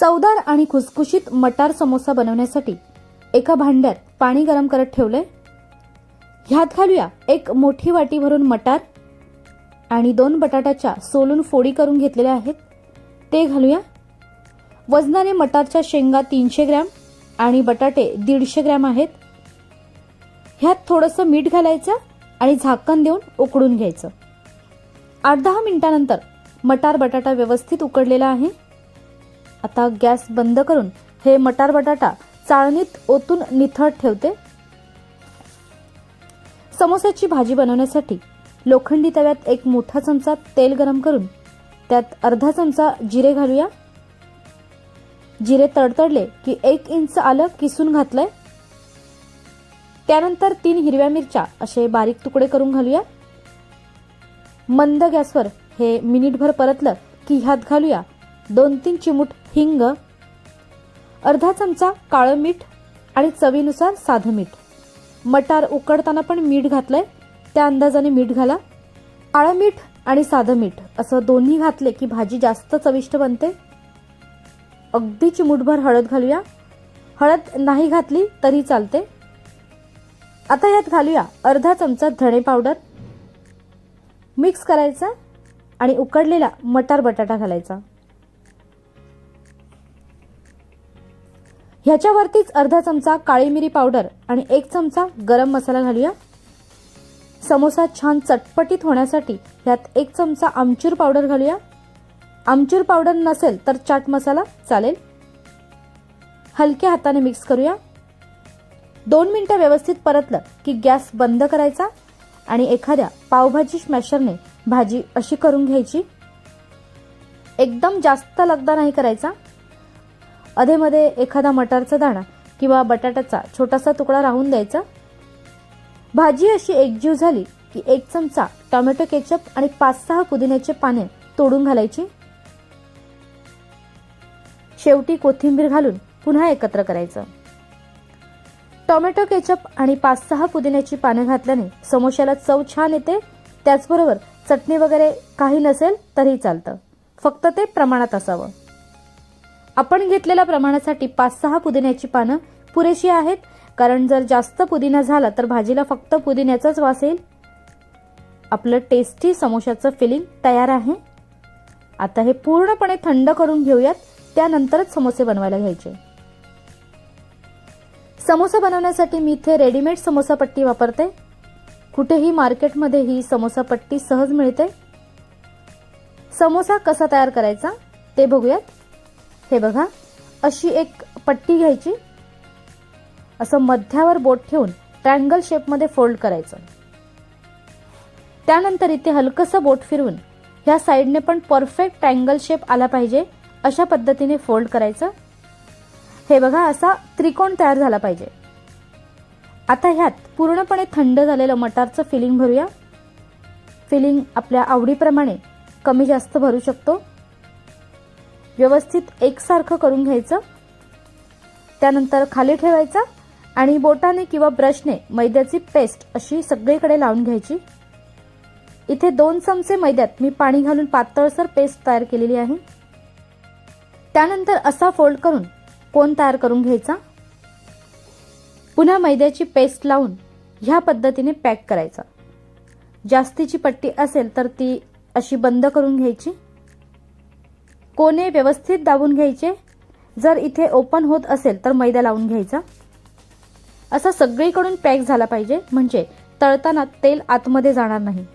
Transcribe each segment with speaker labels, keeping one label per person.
Speaker 1: चवदार आणि खुसखुशीत मटार समोसा बनवण्यासाठी एका भांड्यात पाणी गरम करत ठेवले ह्यात घालूया एक मोठी वाटी भरून मटार आणि दोन बटाट्याच्या सोलून फोडी करून घेतलेल्या आहेत. ते घालूया. वजनाने मटारच्या शेंगा तीनशे ग्रॅम आणि बटाटे दीडशे ग्रॅम आहेत. ह्यात थोडंसं मीठ घालायचं आणि झाकण देऊन उकडून घ्यायचं. आठ दहा मिनिटानंतर मटार बटाटा व्यवस्थित उकडलेला आहे. आता गॅस बंद करून हे मटार बटाटा चाळणीत ओतून निथळ ठेवते. समोसाची भाजी बनवण्यासाठी लोखंडी तव्यात एक मोठा चमचा तेल गरम करून त्यात अर्धा चमचा जिरे घालूया. जिरे तडतडले की एक इंच आलं किसून घातलंय. त्यानंतर तीन हिरव्या मिरच्या असे बारीक तुकडे करून घालूया. मंद गॅसवर हे मिनिटभर परतलं की ह्यात घालूया. दोन तीन चिमूट हिंग अर्धा चमचा काळं मीठ आणि चवीनुसार साधं मीठ. मटार उकडताना पण मीठ घातलंय. त्या अंदाजाने मीठ घाला. काळं मीठ आणि साधं मीठ असं दोन्ही घातले की भाजी जास्त चविष्ट बनते. अगदी चिमुटभर हळद घालूया. हळद नाही घातली तरी चालते. आता यात घालूया अर्धा चमचा धणे पावडर. मिक्स करायचा आणि उकडलेला मटार बटाटा घालायचा. ह्याच्यावरतीच अर्धा चमचा काळी मिरी पावडर आणि एक चमचा गरम मसाला घालूया. समोसा छान चटपटीत होण्यासाठी ह्यात एक चमचा आमचूर पावडर घालूया. आमचूर पावडर नसेल तर चाट मसाला चालेल. हलक्या हाताने मिक्स करूया. दोन मिनटं व्यवस्थित परतलं की गॅस बंद करायचा आणि एखाद्या पावभाजी स्मॅशरने भाजी अशी करून घ्यायची. एकदम जास्त लगदा नाही करायचा. अधेमध्ये एखादा मटारचा दाणा किंवा बटाट्याचा छोटासा तुकडा राहून द्यायचा. भाजी अशी एकजीव झाली की एक चमचा टोमॅटो केचप आणि पाच सहा पुदिन्याचे पाने तोडून घालायची. शेवटी कोथिंबीर घालून पुन्हा एकत्र करायचं. टोमॅटो केचप आणि पाच सहा पुदिन्याची पानं घातल्याने समोश्याला चव छान येते. त्याचबरोबर चटणी वगैरे काही नसेल तरी चालतं. फक्त ते प्रमाणात असावं. आपण घेतलेल्या प्रमाणासाठी पाच सहा पुदिन्याची पानं पुरेशी आहेत. कारण जर जास्त पुदिना झाला तर भाजीला फक्त पुदिन्याचाच वास येईल. आपलं टेस्टी समोशाचं फिलिंग तयार आहे. आता हे पूर्णपणे थंड करून घेऊयात. त्यानंतरच समोसे बनवायला घ्यायचे. समोसा बनवण्यासाठी मी इथे रेडीमेड समोसा पट्टी वापरते. कुठेही मार्केटमध्ये ही समोसा पट्टी सहज मिळते. समोसा कसा तयार करायचा ते बघूयात. हे बघा अशी एक पट्टी घ्यायची. असं मध्यावर बोट ठेवून ट्रँगल शेपमध्ये फोल्ड करायचं. त्यानंतर इथे हलकंसं बोट फिरवून ह्या साईडने पण परफेक्ट ट्रँगल शेप आला पाहिजे अशा पद्धतीने फोल्ड करायचं. हे बघा असा त्रिकोण तयार झाला पाहिजे. आता ह्यात पूर्णपणे थंड झालेलं मटारचं फिलिंग भरूया. फिलिंग आपल्या आवडीप्रमाणे कमी जास्त भरू शकतो. व्यवस्थित एकसारखं करून घ्यायचं. त्यानंतर खाली ठेवायचा आणि बोटाने किंवा ब्रशने मैद्याची पेस्ट अशी सगळीकडे लावून घ्यायची. इथे दोन चमचे मैद्यात मी पाणी घालून पातळसर पेस्ट तयार केलेली आहे. त्यानंतर असा फोल्ड करून कोण तयार करून घ्यायचा? पुन्हा मैद्याची पेस्ट लावून ह्या पद्धतीने पॅक करायचा. जास्तीची पट्टी असेल तर ती अशी बंद करून घ्यायची. कोणे व्यवस्थित दाबून घ्यायचे? जर इथे ओपन होत असेल तर मैदा लावून घ्यायचा. असा सगळीकडून पॅक झाला पाहिजे म्हणजे तळताना तेल आतमध्ये जाणार नाही.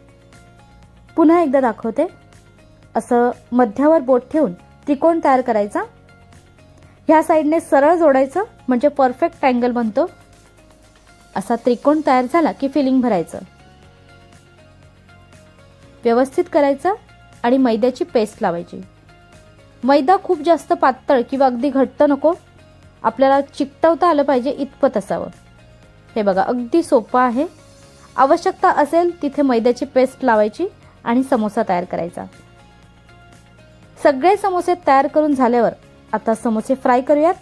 Speaker 1: पुन्हा एकदा दाखवते. असं मध्यावर बोट ठेवून त्रिकोण तयार करायचा. ह्या साईडने सरळ जोडायचं म्हणजे परफेक्ट ट्रँगल बनतो. असा त्रिकोण तयार झाला की फिलिंग भरायचं. व्यवस्थित करायचं आणि मैद्याची पेस्ट लावायची. मैदा खूप जास्त पातळ किंवा अगदी घट्ट नको. आपल्याला चिकटवता आलं पाहिजे इतपत असावं. हे बघा अगदी सोपं आहे. आवश्यकता असेल तिथे मैद्याची पेस्ट लावायची आणि समोसा तयार करायचा. सगळे समोसे तयार करून झाल्यावर आता समोसे फ्राय करूयात.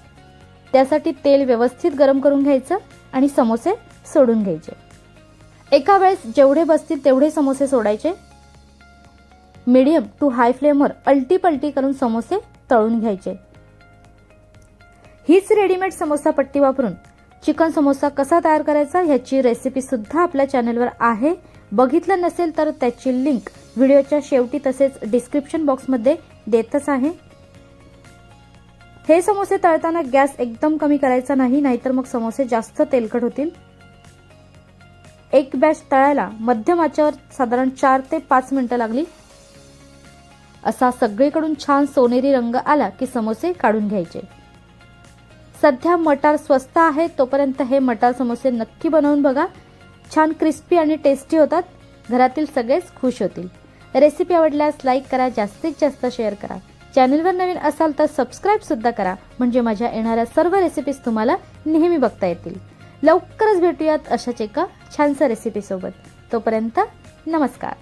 Speaker 1: त्यासाठी तेल व्यवस्थित गरम करून घ्यायचं आणि समोसे सोडून घ्यायचे. एका वेळेस जेवढे बसतील तेवढे समोसे सोडायचे. मीडियम टू हाय फ्लेमवर अल्टीपल्टी करून समोसे तळून घ्यायचे. हीच रेडीमेड समोसा पट्टी वापरून चिकन समोसा कसा तयार करायचा ह्याची रेसिपी सुद्धा आपल्या चॅनलवर आहे. बघितलं नसेल तर त्याची लिंक व्हिडिओच्या शेवटी तसेच डिस्क्रिप्शन बॉक्समध्ये देतच आहे. हे समोसे तळताना गॅस एकदम कमी करायचा नाही नाहीतर मग समोसे जास्त तेलकट होतील. एक बॅच तळायला मध्यम आचेवर साधारण चार ते पाच मिनिटं लागली. असा सगळीकडून छान सोनेरी रंग आला की समोसे काढून घ्यायचे. सध्या मटार स्वस्त आहे तोपर्यंत हे मटार समोसे नक्की बनवून बघा. छान क्रिस्पी आणि टेस्टी होतात. घरातील सगळेच खुश होतील. रेसिपी आवडल्यास लाईक करा जास्तीत जास्त शेअर करा. चॅनलवर नवीन असाल तर सबस्क्राईब सुद्धा करा म्हणजे माझ्या येणाऱ्या सर्व रेसिपीज तुम्हाला नेहमी बघता येतील. लवकरच भेटूयात अशाच एका छानसा रेसिपीसोबत तोपर्यंत नमस्कार.